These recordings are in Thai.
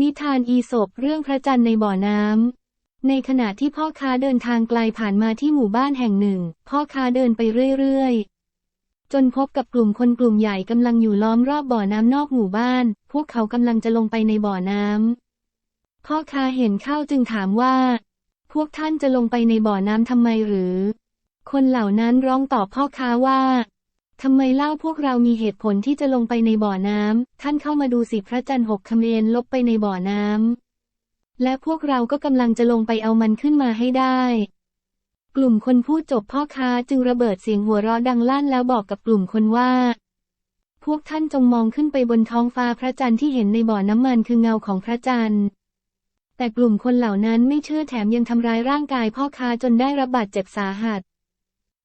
นิทานอีสปเรื่องพระจันทร์ในบ่อน้ำ ในขณะที่พ่อค้าเดินทางไกลผ่านมาที่หมู่บ้านแห่งหนึ่ง พ่อค้าเดินไปเรื่อยๆ จนพบกับกลุ่มคนกลุ่มใหญ่กำลังอยู่ล้อมรอบบ่อน้ำนอกหมู่บ้าน พวกเขากำลังจะลงไปในบ่อน้ำ พ่อค้าเห็นเข้าจึงถามว่า พวกท่านจะลงไปในบ่อน้ำทำไมหรือ คนเหล่านั้นร้องตอบพ่อค้าว่า ทำไมเล่าพวกเรามีเหตุผลที่จะลงไปในบ่อน้ำ ท่านเข้ามาดูสิพระจันทร์หกคำเรนลบไปในบ่อน้ำ และพวกเราก็กำลังจะลงไปเอามันขึ้นมาให้ได้ กลุ่มคนพูดจบพ่อค้าจึงระเบิดเสียงหัวเราะดังลั่นแล้วบอกกับกลุ่มคนว่า พวกท่านจงมองขึ้นไปบนท้องฟ้าพระจันทร์ที่เห็นในบ่อน้ำมันคือเงาของพระจันทร์ แต่กลุ่มคนเหล่านั้นไม่เชื่อแถมยังทำร้ายร่างกายพ่อค้าจนได้รับบาดเจ็บสาหัส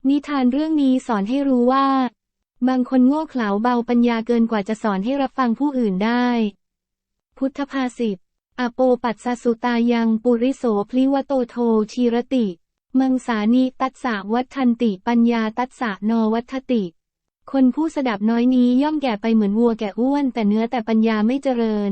นิทานเรื่องนี้สอนให้รู้ว่า บางคนโง่เขลาเบาปัญญาเกินกว่าจะสอนให้รับฟังผู้อื่นได้ พุทธภาษิตอโปปัสสุตายังปุริโสพลิวโตโทชีรติ มังสานิตัสสะวัฏทันติปัญญาตัสสะนวัฒติ คนผู้สดับน้อยนี้ย่อมแก่ไปเหมือนวัวแก่อ้วนแต่เนื้อแต่ปัญญาไม่เจริญ